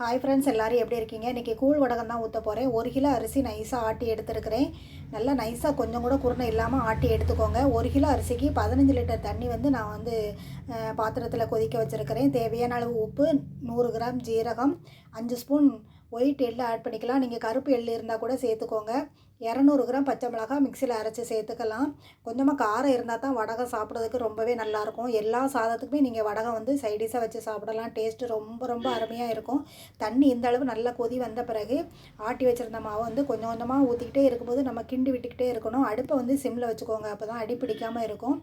Hi friends எல்லோரும் எப்படி இருக்கீங்க? இன்றைக்கி கூழ் வடகம் தான் ஊற்ற போகிறேன் ஒரு கிலோ அரிசி நைஸாக ஆட்டி எடுத்துருக்கிறேன். நல்லா நைஸாக கொஞ்சம் கூட குருணை இல்லாமல் ஆட்டி எடுத்துக்கோங்க. ஒரு கிலோ அரிசிக்கு பதினஞ்சு லிட்டர் தண்ணி வந்து நான் வந்து பாத்திரத்தில் கொதிக்க வச்சுருக்கிறேன். தேவையான அளவு உப்பு நூறு கிராம் ஜீரகம் அஞ்சு ஸ்பூன் ஒயிட் எள்ளு ஆட் பண்ணிக்கலாம். நீங்கள் கருப்பு எள்ளு இருந்தால் கூட சேர்த்துக்கோங்க. இரநூறு கிராம் பச்சை மிளகாய் மிக்சியில் அரைச்சி சேர்த்துக்கலாம். கொஞ்சமாக காரம் இருந்தால் தான் வடகம் சாப்பிட்றதுக்கு ரொம்பவே நல்லாயிருக்கும் எல்லா சாதத்துக்குமே நீங்கள் வடகம் வந்து சைடிஷாக வச்சு சாப்பிடலாம். டேஸ்ட்டு ரொம்ப ரொம்ப அருமையாக இருக்கும். தண்ணி இந்த அளவு நல்லா கொதி வந்த பிறகு ஆட்டி வச்சுருந்த மாவை வந்து கொஞ்சம் கொஞ்சமாக ஊற்றிக்கிட்டே இருக்கும்போது நம்ம கிண்டி விட்டுக்கிட்டே இருக்கணும். அடுப்பை வந்து சிம்மில் வச்சுக்கோங்க. அப்போ தான் அடி பிடிக்காமல் இருக்கும்.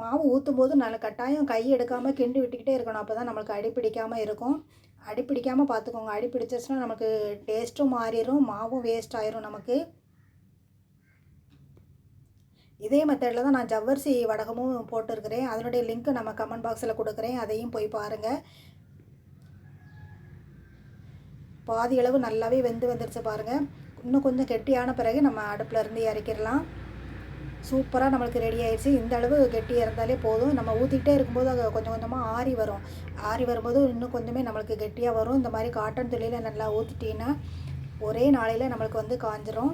மாவு ஊற்றும் போது நல்ல கட்டாயம் கை எடுக்காமல் கிண்டி விட்டுக்கிட்டே இருக்கணும். அப்போ தான் நம்மளுக்கு அடி பிடிக்காமல் இருக்கும். அடி பிடிக்காமல் பார்த்துக்கோங்க அடி பிடிச்சிச்சுன்னா நமக்கு டேஸ்ட்டும் மாறிடும் மாவும் வேஸ்ட் ஆயிரும் நமக்கு. இதே மெத்தடில் தான் நான் ஜவ்வரிசி வடகமும் போட்டிருக்கிறேன். அதனுடைய லிங்க்கு நம்ம கமெண்ட் பாக்ஸில் கொடுக்குறேன். அதையும் போய் பாருங்கள் பாதி அளவு நல்லாவே வெந்து வந்துருச்சு பாருங்கள் இன்னும் கொஞ்சம் கெட்டியான பிறகு நம்ம அடுப்பில் இருந்து இறக்கிடலாம். சூப்பராக நம்மளுக்கு ரெடி ஆயிடுச்சு இந்த அளவு கெட்டியாக இருந்தாலே போதும். நம்ம ஊற்றிக்கிட்டே இருக்கும்போது அது கொஞ்சம் கொஞ்சமாக ஆறி வரும். ஆறி வரும்போது இன்னும் கொஞ்சமே நம்மளுக்கு கெட்டியாக வரும். இந்த மாதிரி காட்டன் துணியில் நல்லா ஊற்றிட்டீங்கன்னா ஒரே நாளையில் நம்மளுக்கு வந்து காஞ்சிரும்.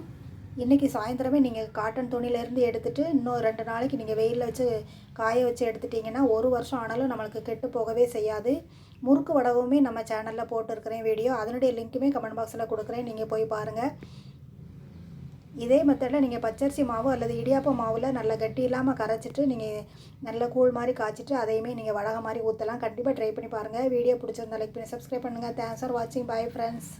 இன்றைக்கி சாயந்தரமே நீங்கள் காட்டன் துணியிலேருந்து எடுத்துகிட்டு இன்னும் ரெண்டு நாளைக்கு நீங்கள் வெயிலில் வச்சு காய வச்சு எடுத்துட்டிங்கன்னா ஒரு வருஷம் ஆனாலும் நம்மளுக்கு கெட்டு போகவே செய்யாது. முறுக்கு வடவுமே நம்ம சேனலில் போட்டிருக்கிறேன் வீடியோ அதனுடைய லிங்க்குமே கமெண்ட் பாக்ஸில் கொடுக்குறேன். நீங்கள் போய் பாருங்கள் இதே மெத்தடில் நீங்கள் பச்சரிசி மாவு அல்லது இடியாப்ப மாவில் நல்லா கட்டி இல்லாமல் கரைச்சிட்டு நீங்கள் நல்ல கூழ் மாதிரி காய்ச்சிட்டு அதையுமே நீங்கள் வடகம் மாதிரி ஊற்றலாம் கண்டிப்பாக ட்ரை பண்ணி பாருங்கள் வீடியோ பிடிச்சிருந்தா லைக் பண்ணி சப்ஸ்கிரைப் பண்ணுங்கள் தேங்க்ஸ் ஃபார் வாட்சிங் பை ஃப்ரெண்ட்ஸ்